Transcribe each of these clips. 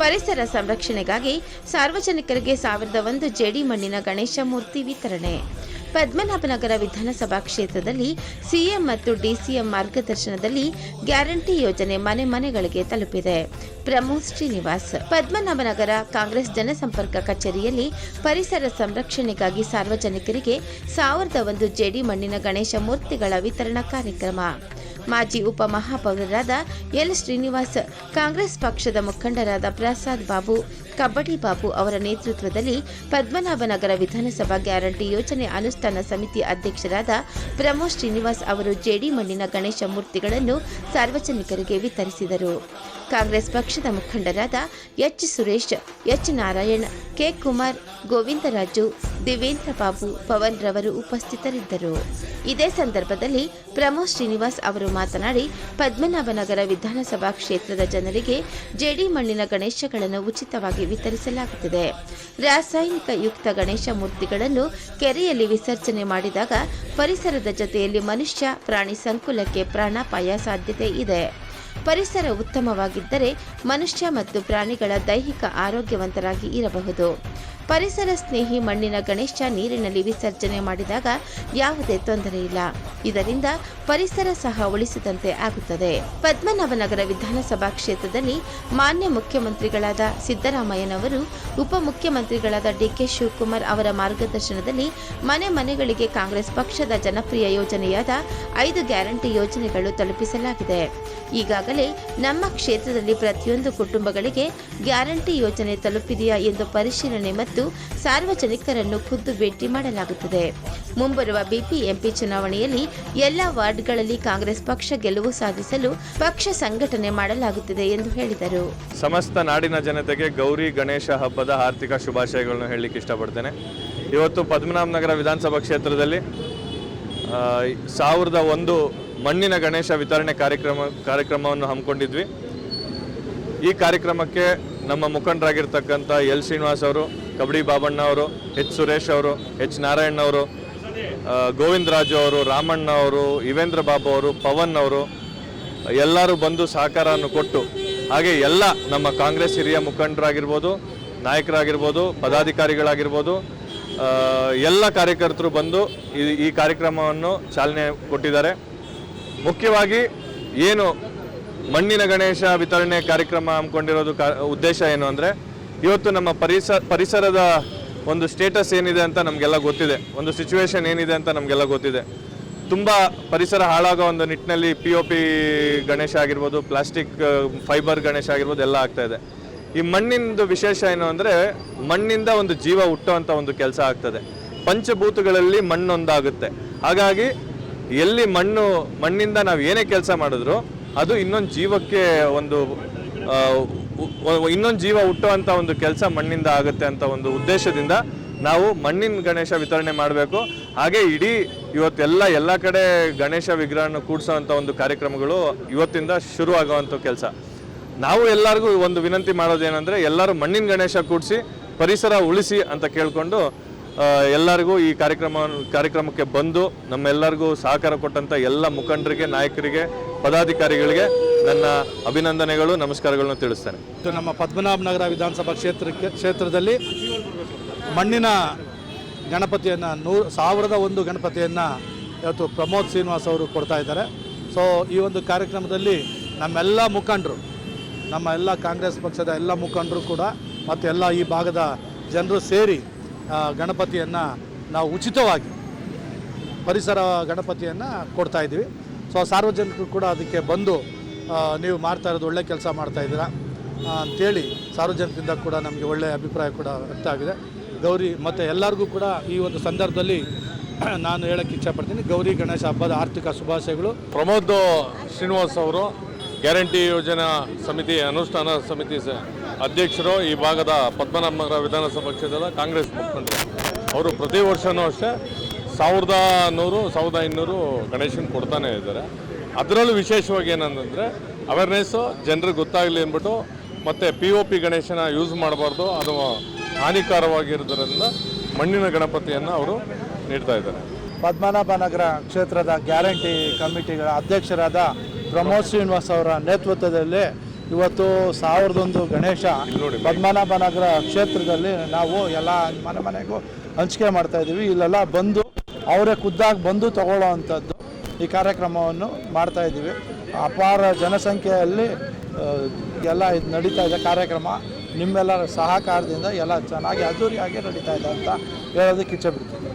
ಪರಿಸರ ಸಂರಕ್ಷಣೆಗಾಗಿ ಸಾರ್ವಜನಿಕರಿಗೆ ಸಾವಿರದ ಒಂದು ಜೇಡಿ ಮಣ್ಣಿನ ಗಣೇಶ ಮೂರ್ತಿ ವಿತರಣೆ. ಪದ್ಮನಾಭನಗರ ವಿಧಾನಸಭಾ ಕ್ಷೇತ್ರದಲ್ಲಿ ಸಿಎಂ ಮತ್ತು ಡಿಸಿಎಂ ಮಾರ್ಗದರ್ಶನದಲ್ಲಿ ಗ್ಯಾರಂಟಿ ಯೋಜನೆ ಮನೆ ಮನೆಗಳಿಗೆ ತಲುಪಿದೆ. ಪ್ರಮೋದ್ ಶ್ರೀನಿವಾಸ್, ಪದ್ಮನಾಭನಗರ ಕಾಂಗ್ರೆಸ್ ಜನಸಂಪರ್ಕ ಕಚೇರಿಯಲ್ಲಿ ಪರಿಸರ ಸಂರಕ್ಷಣೆಗಾಗಿ ಸಾರ್ವಜನಿಕರಿಗೆ ಸಾವಿರದ ಒಂದು ಜೇಡಿ ಮಣ್ಣಿನ ಗಣೇಶ ಮೂರ್ತಿಗಳ ವಿತರಣಾ ಕಾರ್ಯಕ್ರಮ. ಮಾಜಿ ಉಪಮಹಾಪೌರರಾದ ಎಲ್ ಶ್ರೀನಿವಾಸ್, ಕಾಂಗ್ರೆಸ್ ಪಕ್ಷದ ಮುಖಂಡರಾದ ಪ್ರಸಾದ್ ಬಾಬು, ಕಬಡ್ಡಿ ಬಾಬು ಅವರ ನೇತೃತ್ವದಲ್ಲಿ ಪದ್ಮನಾಭನಗರ ವಿಧಾನಸಭಾ ಗ್ಯಾರಂಟಿ ಯೋಜನೆ ಅನುಷ್ಠಾನ ಸಮಿತಿ ಅಧ್ಯಕ್ಷರಾದ ಪ್ರಮೋದ್ ಶ್ರೀನಿವಾಸ್ ಅವರು ಜೇಡಿ ಮಣ್ಣಿನ ಗಣೇಶ ಮೂರ್ತಿಗಳನ್ನು ಸಾರ್ವಜನಿಕರಿಗೆ ವಿತರಿಸಿದರು. ಕಾಂಗ್ರೆಸ್ ಪಕ್ಷದ ಮುಖಂಡರಾದ H Suresh, H Narayan, K Kumar, Govindaraju, Devendra Babu Pavan ರವರು ಉಪಸ್ಥಿತರಿದ್ದರು. ಇದೇ ಸಂದರ್ಭದಲ್ಲಿ ಪ್ರಮೋದ್ ಶ್ರೀನಿವಾಸ್ ಅವರು ಮಾತನಾಡಿ, ಪದ್ಮನಾಭನಗರ ವಿಧಾನಸಭಾ ಕ್ಷೇತ್ರದ ಜನರಿಗೆ ಜೇಡಿ ಮಣ್ಣಿನ ಗಣೇಶಗಳನ್ನು ಉಚಿತವಾಗಿ ವಿತರಿಸಲಾಗುತ್ತಿದೆ. ರಾಸಾಯನಿಕ ಯುಕ್ತ ಗಣೇಶ ಮೂರ್ತಿಗಳನ್ನು ಕೆರೆಯಲ್ಲಿ ವಿಸರ್ಜನೆ ಮಾಡಿದಾಗ ಪರಿಸರದ ಜೊತೆಯಲ್ಲಿ ಮನುಷ್ಯ ಪ್ರಾಣಿ ಸಂಕುಲಕ್ಕೆ ಪ್ರಾಣಾಪಾಯ ಸಾಧ್ಯತೆ ಇದೆ. ಪರಿಸರ ಉತ್ತಮವಾಗಿದ್ದರೆ ಮನುಷ್ಯ ಮತ್ತು ಪ್ರಾಣಿಗಳ ದೈಹಿಕ ಆರೋಗ್ಯವಂತರಾಗಿ ಇರಬಹುದು. ಪರಿಸರ ಸ್ನೇಹಿ ಮಣ್ಣಿನ ಗಣೇಶ ನೀರಿನಲ್ಲಿ ವಿಸರ್ಜನೆ ಮಾಡಿದಾಗ ಯಾವುದೇ ತೊಂದರೆ ಇಲ್ಲ. ಇದರಿಂದ ಪರಿಸರ ಸಹ ಉಳಿಸಿದಂತೆ ಆಗುತ್ತದೆ. ಪದ್ಮನಾಭನಗರ ವಿಧಾನಸಭಾ ಕ್ಷೇತ್ರದಲ್ಲಿ ಮಾನ್ಯ ಮುಖ್ಯಮಂತ್ರಿಗಳಾದ ಸಿದ್ದರಾಮಯ್ಯನವರು ಉಪಮುಖ್ಯಮಂತ್ರಿಗಳಾದ ಡಿಕೆ ಶಿವಕುಮಾರ್ ಅವರ ಮಾರ್ಗದರ್ಶನದಲ್ಲಿ ಮನೆ ಮನೆಗಳಿಗೆ ಕಾಂಗ್ರೆಸ್ ಪಕ್ಷದ ಜನಪ್ರಿಯ ಯೋಜನೆಯಾದ ಐದು ಗ್ಯಾರಂಟಿ ಯೋಜನೆಗಳು ತಲುಪಿಸಲಾಗಿದೆ. ಈಗಾಗಲೇ ನಮ್ಮ ಕ್ಷೇತ್ರದಲ್ಲಿ ಪ್ರತಿಯೊಂದು ಕುಟುಂಬಗಳಿಗೆ ಗ್ಯಾರಂಟಿ ಯೋಜನೆ ತಲುಪಿದೆಯಾ ಎಂದು ಪರಿಶೀಲನೆ ಮತ್ತು ಸಾರ್ವಜನಿಕರನ್ನು ಖುದ್ದು ಭೇಟಿ ಮಾಡಲಾಗುತ್ತದೆ. ಮುಂಬರುವ ಬಿಪಿಎಂಪಿ ಚುನಾವಣೆಯಲ್ಲಿ ಎಲ್ಲ ವಾರ್ಡ್ಗಳಲ್ಲಿ ಕಾಂಗ್ರೆಸ್ ಪಕ್ಷ ಗೆಲುವು ಸಾಧಿಸಲು ಪಕ್ಷ ಸಂಘಟನೆ ಮಾಡಲಾಗುತ್ತಿದೆ ಎಂದು ಹೇಳಿದರು. ಸಮಸ್ತ ನಾಡಿನ ಜನತೆಗೆ ಗೌರಿ ಗಣೇಶ ಹಬ್ಬದ ಆರ್ಥಿಕ ಶುಭಾಶಯಗಳನ್ನು ಹೇಳಲಿಕ್ಕೆ ಇಷ್ಟಪಡ್ತೇನೆ. ಇವತ್ತು ಪದ್ಮನಾಭನಗರ ವಿಧಾನಸಭಾ ಕ್ಷೇತ್ರದಲ್ಲಿ ಸಾವಿರದ ಒಂದು ಮಣ್ಣಿನ ಗಣೇಶ ವಿತರಣೆ ಕಾರ್ಯಕ್ರಮ, ಕಾರ್ಯಕ್ರಮವನ್ನು ಹಮ್ಮಿಕೊಂಡಿದ್ವಿ. ಈ ಕಾರ್ಯಕ್ರಮಕ್ಕೆ ನಮ್ಮ ಮುಖಂಡರಾಗಿರ್ತಕ್ಕಂಥ ಎಲ್ ಶ್ರೀನಿವಾಸ್ ಅವರು ಕಬಡ್ಡಿ ಬಾಬಣ್ಣ ಅವರು, ಎಚ್ ಸುರೇಶ್ ಅವರು, ಎಚ್ ನಾರಾಯಣ್ ಅವರು ಗೋವಿಂದರಾಜು ಅವರು, ರಾಮಣ್ಣ ಅವರು ಯುವೇಂದ್ರ ಬಾಬು ಅವರು, ಪವನ್ ಅವರು, ಎಲ್ಲರೂ ಬಂದು ಸಹಕಾರವನ್ನು ಕೊಟ್ಟು, ಹಾಗೆ ಎಲ್ಲ ನಮ್ಮ ಕಾಂಗ್ರೆಸ್ ಹಿರಿಯ ಮುಖಂಡರಾಗಿರ್ಬೋದು, ನಾಯಕರಾಗಿರ್ಬೋದು, ಪದಾಧಿಕಾರಿಗಳಾಗಿರ್ಬೋದು ಎಲ್ಲ ಕಾರ್ಯಕರ್ತರು ಬಂದು ಈ ಈ ಕಾರ್ಯಕ್ರಮವನ್ನು ಚಾಲನೆ ಕೊಟ್ಟಿದ್ದಾರೆ. ಮುಖ್ಯವಾಗಿ ಏನು ಮಣ್ಣಿನ ಗಣೇಶ ವಿತರಣೆ ಕಾರ್ಯಕ್ರಮ ಹಮ್ಮಿಕೊಂಡಿರೋದು ಕಾ, ಉದ್ದೇಶ ಏನು ಅಂದರೆ ಇವತ್ತು ನಮ್ಮ ಪರಿಸರ ಪರಿಸರದ ಒಂದು ಸ್ಟೇಟಸ್ ಏನಿದೆ ಅಂತ ನಮಗೆಲ್ಲ ಗೊತ್ತಿದೆ. ಒಂದು ಸಿಚುವೇಶನ್ ಏನಿದೆ ಅಂತ ನಮಗೆಲ್ಲ ಗೊತ್ತಿದೆ. ತುಂಬ ಪರಿಸರ ಹಾಳಾಗೋ ಒಂದು ನಿಟ್ಟಿನಲ್ಲಿ ಪಿ ಒ ಪಿ ಗಣೇಶ ಆಗಿರ್ಬೋದು ಪ್ಲಾಸ್ಟಿಕ್ ಫೈಬರ್ ಗಣೇಶ ಆಗಿರ್ಬೋದು ಎಲ್ಲ ಆಗ್ತಾ ಇದೆ. ಈ ಮಣ್ಣಿಂದು ವಿಶೇಷ ಏನು ಅಂದರೆ, ಮಣ್ಣಿಂದ ಒಂದು ಜೀವ ಹುಟ್ಟುವಂಥ ಒಂದು ಕೆಲಸ ಆಗ್ತದೆ. ಪಂಚಭೂತಗಳಲ್ಲಿ ಮಣ್ಣೊಂದಾಗುತ್ತೆ. ಹಾಗಾಗಿ ಎಲ್ಲಿ ಮಣ್ಣು, ಮಣ್ಣಿಂದ ನಾವು ಏನೇ ಕೆಲಸ ಮಾಡಿದ್ರು, ಅದು ಇನ್ನೊಂದು ಜೀವಕ್ಕೆ ಒಂದು ಇನ್ನೊಂದು ಜೀವ ಹುಟ್ಟುವಂಥ ಒಂದು ಕೆಲಸ ಮಣ್ಣಿಂದ ಆಗುತ್ತೆ ಅಂತ ಒಂದು ಉದ್ದೇಶದಿಂದ ನಾವು ಮಣ್ಣಿನ ಗಣೇಶ ವಿತರಣೆ ಮಾಡಬೇಕು. ಹಾಗೆ ಇಡೀ ಇವತ್ತೆಲ್ಲ ಎಲ್ಲ ಕಡೆ ಗಣೇಶ ವಿಗ್ರಹನ ಕೂಡಿಸೋವಂಥ ಒಂದು ಕಾರ್ಯಕ್ರಮಗಳು ಇವತ್ತಿಂದ ಶುರು ಆಗುವಂಥ ಕೆಲಸ. ನಾವು ಎಲ್ಲರಿಗೂ ಒಂದು ವಿನಂತಿ ಮಾಡೋದೇನೆಂದರೆ ಎಲ್ಲರೂ ಮಣ್ಣಿನ ಗಣೇಶ ಕೂಡಿಸಿ ಪರಿಸರ ಉಳಿಸಿ ಅಂತ ಕೇಳಿಕೊಂಡು ಎಲ್ಲರಿಗೂ ಈ ಕಾರ್ಯಕ್ರಮ, ಕಾರ್ಯಕ್ರಮಕ್ಕೆ ಬಂದು ನಮ್ಮೆಲ್ಲರಿಗೂ ಸಹಕಾರ ಕೊಟ್ಟಂಥ ಎಲ್ಲ ಮುಖಂಡರಿಗೆ, ನಾಯಕರಿಗೆ, ಪದಾಧಿಕಾರಿಗಳಿಗೆ ನನ್ನ ಅಭಿನಂದನೆಗಳು, ನಮಸ್ಕಾರಗಳನ್ನು ತಿಳಿಸ್ತೇನೆ. ಇದು ನಮ್ಮ ಪದ್ಮನಾಭನಗರ ವಿಧಾನಸಭಾ ಕ್ಷೇತ್ರಕ್ಕೆ ಕ್ಷೇತ್ರದಲ್ಲಿ ಮಣ್ಣಿನ ಗಣಪತಿಯನ್ನು ನೂರು ಸಾವಿರದ ಒಂದು ಗಣಪತಿಯನ್ನು ಇವತ್ತು ಪ್ರಮೋದ್ ಶ್ರೀನಿವಾಸ್ ಅವರು ಕೊಡ್ತಾ ಇದ್ದಾರೆ. ಸೊ ಈ ಒಂದು ಕಾರ್ಯಕ್ರಮದಲ್ಲಿ ನಮ್ಮೆಲ್ಲ ಮುಖಂಡರು, ನಮ್ಮ ಎಲ್ಲ ಕಾಂಗ್ರೆಸ್ ಪಕ್ಷದ ಎಲ್ಲ ಮುಖಂಡರು ಕೂಡ, ಮತ್ತು ಎಲ್ಲ ಈ ಭಾಗದ ಜನರು ಸೇರಿ ಗಣಪತಿಯನ್ನು ನಾವು ಉಚಿತವಾಗಿ ಪರಿಸರ ಗಣಪತಿಯನ್ನು ಕೊಡ್ತಾ ಇದ್ದೀವಿ. ಸೊ ಸಾರ್ವಜನಿಕರು ಕೂಡ ಅದಕ್ಕೆ ಬಂದು ನೀವು ಮಾಡ್ತಾ ಇರೋದು ಒಳ್ಳೆ ಕೆಲಸ ಮಾಡ್ತಾ ಇದ್ದೀರಾ? ಅಂತೇಳಿ ಸಾರ್ವಜನಿಕರಿಂದ ಕೂಡ ನಮಗೆ ಒಳ್ಳೆಯ ಅಭಿಪ್ರಾಯ ಕೂಡ ವ್ಯಕ್ತ ಆಗಿದೆ. ಗೌರಿ ಮತ್ತು ಎಲ್ಲರಿಗೂ ಕೂಡ ಈ ಒಂದು ಸಂದರ್ಭದಲ್ಲಿ ನಾನು ಹೇಳೋಕ್ಕೆ ಇಚ್ಛಪಡ್ತೀನಿ. ಗೌರಿ ಗಣೇಶ ಹಬ್ಬದ ಆರ್ಥಿಕ ಶುಭಾಶಯಗಳು. ಪ್ರಮೋದ್ ಶ್ರೀನಿವಾಸ್ ಅವರು ಗ್ಯಾರಂಟಿ ಯೋಜನಾ ಸಮಿತಿ, ಅನುಷ್ಠಾನ ಸಮಿತಿ ಅಧ್ಯಕ್ಷರು ಈ ಭಾಗದ ಪದ್ಮನಾಭನಗರ ವಿಧಾನಸಭಾ ಕ್ಷೇತ್ರದ ಕಾಂಗ್ರೆಸ್ ಮುಖಂಡರು. ಅವರು ಪ್ರತಿ ವರ್ಷವೂ ಅಷ್ಟೇ ಸಾವಿರದ ನೂರು ಸಾವಿರದ ಇನ್ನೂರು ಗಣೇಶನ್ ಕೊಡ್ತಾನೆ ಇದ್ದಾರೆ. ಅದರಲ್ಲೂ ವಿಶೇಷವಾಗಿ ಏನಂತಂದರೆ ಅವೇರ್ನೆಸ್ಸು ಜನರಿಗೆ ಗೊತ್ತಾಗಲಿ ಅಂದ್ಬಿಟ್ಟು ಮತ್ತು ಪಿ ಒ ಪಿ ಗಣೇಶನ ಯೂಸ್ ಮಾಡಬಾರ್ದು. ಅದು ಹಾನಿಕಾರವಾಗಿರೋದ್ರಿಂದ ಮಣ್ಣಿನ ಗಣಪತಿಯನ್ನು ಅವರು ನೀಡ್ತಾ ಇದ್ದಾರೆ. ಪದ್ಮನಾಭನಗರ ಕ್ಷೇತ್ರದ ಗ್ಯಾರಂಟಿ ಕಮಿಟಿಗಳ ಅಧ್ಯಕ್ಷರಾದ ಪ್ರಮೋದ್ ಶ್ರೀನಿವಾಸ್ ಅವರ ನೇತೃತ್ವದಲ್ಲಿ ಇವತ್ತು ಸಾವಿರದೊಂದು ಗಣೇಶ ಇಲ್ಲಿ ನೋಡಿ. ಪದ್ಮನಾಭ ನಗರ ಕ್ಷೇತ್ರದಲ್ಲಿ ನಾವು ಎಲ್ಲ ಮನೆ ಮನೆಗೂ ಹಂಚಿಕೆ ಮಾಡ್ತಾ ಇದ್ದೀವಿ. ಇಲ್ಲೆಲ್ಲ ಬಂದು ಅವರೇ ಖುದ್ದಾಗಿ ಬಂದು ತಗೊಳ್ಳೋ ಅಂಥದ್ದು ಈ ಕಾರ್ಯಕ್ರಮವನ್ನು ಮಾಡ್ತಾ ಇದ್ದೀವಿ. ಅಪಾರ ಜನಸಂಖ್ಯೆಯಲ್ಲಿ ಎಲ್ಲ ಇದು ನಡೀತಾ ಇದೆ ಕಾರ್ಯಕ್ರಮ. ನಿಮ್ಮೆಲ್ಲರ ಸಹಕಾರದಿಂದ ಎಲ್ಲ ಚೆನ್ನಾಗಿ ಅದ್ದೂರಿಯಾಗಿ ನಡೀತಾ ಇದೆ ಅಂತ ಹೇಳೋದಕ್ಕೆ ಇಚ್ಛೆ ಬಿಡ್ತೀನಿ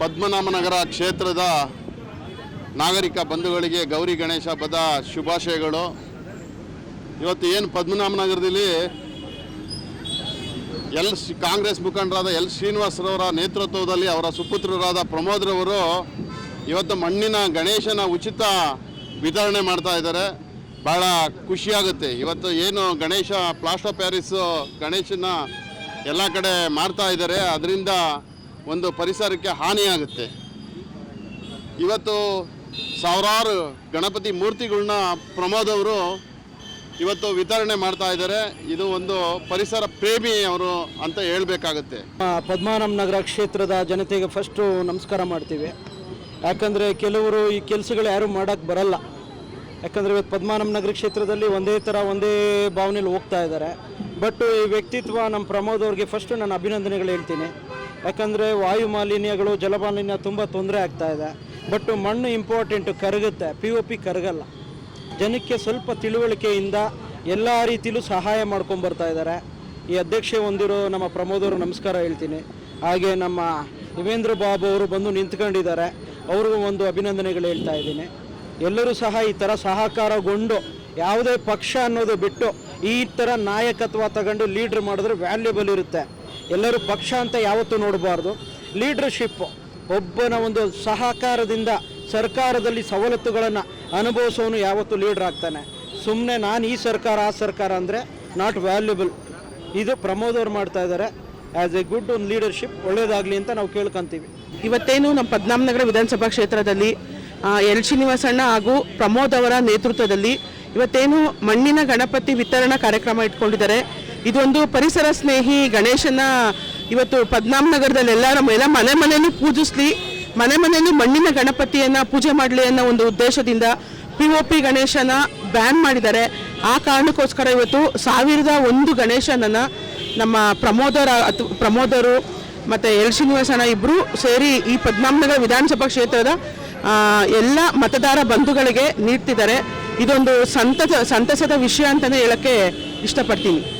ಪದ್ಮನಾಭನಗರ ಕ್ಷೇತ್ರದ ನಾಗರಿಕ ಬಂಧುಗಳಿಗೆ ಗೌರಿ ಗಣೇಶ ಹಬ್ಬದ ಶುಭಾಶಯಗಳು. ಇವತ್ತು ಏನು ಪದ್ಮನಾಭನಗರದಲ್ಲಿ ಎಲ್ ಕಾಂಗ್ರೆಸ್ ಮುಖಂಡರಾದ ಎಲ್ ಶ್ರೀನಿವಾಸರವರ ನೇತೃತ್ವದಲ್ಲಿ ಅವರ ಸುಪುತ್ರರಾದ ಪ್ರಮೋದ್ರವರು ಇವತ್ತು ಮಣ್ಣಿನ ಗಣೇಶನ ಉಚಿತ ವಿತರಣೆ ಮಾಡ್ತಾ ಇದ್ದಾರೆ. ಭಾಳ ಖುಷಿಯಾಗುತ್ತೆ. ಇವತ್ತು ಏನು ಗಣೇಶ ಪ್ಲಾಸ್ಟರ್ ಪ್ಯಾರಿಸ್ ಗಣೇಶನ ಎಲ್ಲ ಕಡೆ ಮಾಡ್ತಾ ಇದ್ದಾರೆ. ಅದರಿಂದ ಒಂದು ಪರಿಸರಕ್ಕೆ ಹಾನಿಯಾಗುತ್ತೆ. ಇವತ್ತು ಸಾವಿರಾರು ಗಣಪತಿ ಮೂರ್ತಿಗಳನ್ನ ಪ್ರಮೋದ್ ಅವರು ಇವತ್ತು ವಿತರಣೆ ಮಾಡ್ತಾ ಇದ್ದಾರೆ. ಇದು ಒಂದು ಪರಿಸರ ಪ್ರೇಮಿ ಅವರು ಅಂತ ಹೇಳಬೇಕಾಗುತ್ತೆ. ಪದ್ಮನಾಭ ನಗರ ಕ್ಷೇತ್ರದ ಜನತೆಗೆ ಫಸ್ಟು ನಮಸ್ಕಾರ ಮಾಡ್ತೀವಿ. ಯಾಕಂದರೆ ಕೆಲವರು ಈ ಕೆಲಸಗಳು ಯಾರೂ ಮಾಡೋಕ್ಕೆ ಬರಲ್ಲ. ಯಾಕಂದರೆ ಇವತ್ತು ಪದ್ಮಾನಂ ನಗರ ಕ್ಷೇತ್ರದಲ್ಲಿ ಒಂದೇ ಥರ ಒಂದೇ ಭಾವನೆಯಲ್ಲಿ ಹೋಗ್ತಾ ಇದ್ದಾರೆ. ಬಟ್ ಈ ವ್ಯಕ್ತಿತ್ವ ನಮ್ಮ ಪ್ರಮೋದ್ ಅವ್ರಿಗೆ ಫಸ್ಟು ನಾನು ಅಭಿನಂದನೆಗಳು ಹೇಳ್ತೀನಿ. ಯಾಕಂದರೆ ವಾಯು ಮಾಲಿನ್ಯಗಳು, ಜಲಮಾಲಿನ್ಯ ತುಂಬ ತೊಂದರೆ ಆಗ್ತಾ ಇದೆ. ಬಟ್ ಮಣ್ಣು ಇಂಪಾರ್ಟೆಂಟು ಕರಗುತ್ತೆ ಪಿ ಒ ಪಿ ಕರಗಲ್ಲ. ಜನಕ್ಕೆ ಸ್ವಲ್ಪ ತಿಳುವಳಿಕೆಯಿಂದ ಎಲ್ಲ ರೀತಿಲೂ ಸಹಾಯ ಮಾಡ್ಕೊಂಡು ಬರ್ತಾ ಇದ್ದಾರೆ. ಈ ಅಧ್ಯಕ್ಷೆ ಹೊಂದಿರೋ ನಮ್ಮ ಪ್ರಮೋದ್ ಅವರು ನಮಸ್ಕಾರ ಹೇಳ್ತೀನಿ. ಹಾಗೆ ನಮ್ಮ ದೇವೇಂದ್ರ ಬಾಬು ಅವರು ಬಂದು ನಿಂತ್ಕೊಂಡಿದ್ದಾರೆ. ಅವ್ರಿಗೂ ಒಂದು ಅಭಿನಂದನೆಗಳು ಹೇಳ್ತಾ ಇದ್ದೀನಿ. ಎಲ್ಲರೂ ಸಹ ಈ ಥರ ಸಹಕಾರಗೊಂಡು ಯಾವುದೇ ಪಕ್ಷ ಅನ್ನೋದು ಬಿಟ್ಟು ಈ ಥರ ನಾಯಕತ್ವ ತಗೊಂಡು ಲೀಡ್ರ್ ಮಾಡಿದ್ರೆ ವ್ಯಾಲ್ಯೂಬಲ್ ಇರುತ್ತೆ. ಎಲ್ಲರೂ ಪಕ್ಷ ಅಂತ ಯಾವತ್ತೂ ನೋಡಬಾರ್ದು. ಲೀಡ್ರ್ಶಿಪ್ಪು ಒಬ್ಬನ ಒಂದು ಸಹಕಾರದಿಂದ ಸರ್ಕಾರದಲ್ಲಿ ಸವಲತ್ತುಗಳನ್ನು ಅನುಭವಿಸೋನು ಯಾವತ್ತೂ ಲೀಡ್ರ್ ಆಗ್ತಾನೆ. ಸುಮ್ಮನೆ ನಾನು ಈ ಸರ್ಕಾರ, ಆ ಸರ್ಕಾರ ಅಂದರೆ ನಾಟ್ ವ್ಯಾಲ್ಯೂಬಲ್ ಇದು ಪ್ರಮೋದ್ ಅವ್ರು ಮಾಡ್ತಾ ಇದ್ದಾರೆ ಆ್ಯಸ್ ಎ ಗುಡ್ ಒಂದು ಲೀಡರ್ಶಿಪ್ ಒಳ್ಳೇದಾಗಲಿ ಅಂತ ನಾವು ಕೇಳ್ಕೊಂತೀವಿ. ಇವತ್ತೇನು ನಮ್ಮ ಪದ್ಮನಾಭನಗರ ವಿಧಾನಸಭಾ ಕ್ಷೇತ್ರದಲ್ಲಿ ಎಲ್ ಶ್ರೀನಿವಾಸಣ್ಣ ಹಾಗೂ ಪ್ರಮೋದ್ ಅವರ ನೇತೃತ್ವದಲ್ಲಿ ಇವತ್ತೇನು ಮಣ್ಣಿನ ಗಣಪತಿ ವಿತರಣಾ ಕಾರ್ಯಕ್ರಮ ಇಟ್ಕೊಂಡಿದ್ದಾರೆ. ಇದೊಂದು ಪರಿಸರ ಸ್ನೇಹಿ ಗಣೇಶನ ಇವತ್ತು ಪದ್ಮನಾಭನಗರದಲ್ಲಿ ಎಲ್ಲರ ಎಲ್ಲ ಮನೆ ಮನೆಯೂ ಪೂಜಿಸ್ಲಿ. ಮನೆ ಮನೆಯಲ್ಲೂ ಮಣ್ಣಿನ ಗಣಪತಿಯನ್ನ ಪೂಜೆ ಮಾಡಲಿ ಅನ್ನೋ ಒಂದು ಉದ್ದೇಶದಿಂದ ಪಿ ಒ ಪಿ ಗಣೇಶನ ಬ್ಯಾನ್ ಮಾಡಿದ್ದಾರೆ. ಆ ಕಾರಣಕ್ಕೋಸ್ಕರ ಇವತ್ತು ಸಾವಿರದ ಒಂದು ಗಣೇಶನನ್ನ ನಮ್ಮ ಪ್ರಮೋದರ ಪ್ರಮೋದರು ಮತ್ತು ಎಲ್ ಶ್ರೀನಿವಾಸಣ್ಣ ಇಬ್ಬರು ಸೇರಿ ಈ ಪದ್ಮಾಮನಗರ ವಿಧಾನಸಭಾ ಕ್ಷೇತ್ರದ ಎಲ್ಲ ಮತದಾರ ಬಂಧುಗಳಿಗೆ ನೀಡ್ತಿದ್ದಾರೆ. ಇದೊಂದು ಸಂತಸ, ಸಂತಸದ ವಿಷಯ ಅಂತಲೇ ಹೇಳೋಕ್ಕೆ ಇಷ್ಟಪಡ್ತೀನಿ.